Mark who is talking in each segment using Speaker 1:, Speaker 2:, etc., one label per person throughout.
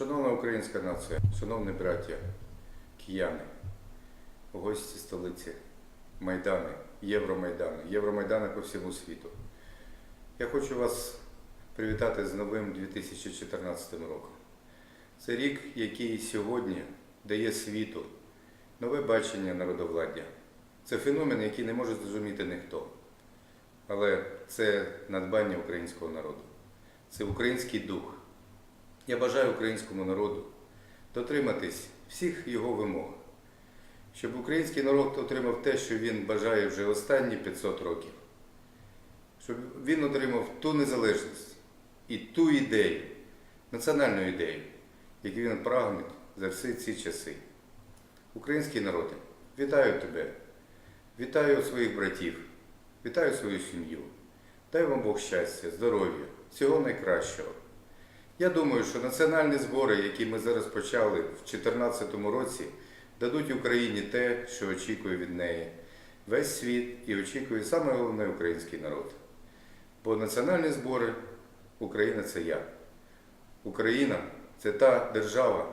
Speaker 1: Шановна українська нація, шановні браття, кияни, гості столиці, Майдани, Євромайдани, Євромайдани по всьому світу. Я хочу вас привітати з новим 2014 роком. Це рік, який сьогодні дає світу нове бачення народовладдя. Це феномен, який не може зрозуміти ніхто. Але це надбання українського народу. Це український дух. Я бажаю українському народу дотриматись всіх його вимог, щоб український народ отримав те, що він бажає вже останні 500 років, щоб він отримав ту незалежність і ту ідею, національну ідею, яку він прагне за всі ці часи. Український народи, вітаю тебе, вітаю своїх братів, вітаю свою сім'ю. Дай вам Бог щастя, здоров'я, всього найкращого. Я думаю, що національні збори, які ми зараз почали в 2014 році, дадуть Україні те, що очікує від неї весь світ і очікує саме головне український народ. Бо національні збори Україна це я. Україна це та держава,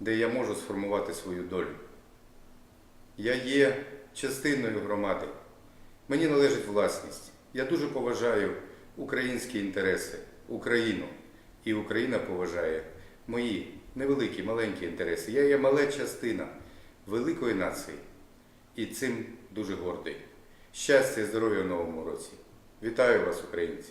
Speaker 1: де я можу сформувати свою долю. Я є частиною громади. Мені належить власність. Я дуже поважаю українські інтереси, Україну. І Україна поважає мої невеликі, маленькі інтереси. Я є мала частина великої нації. І цим дуже гордий. Щастя і здоров'я в новому році. Вітаю вас, українці!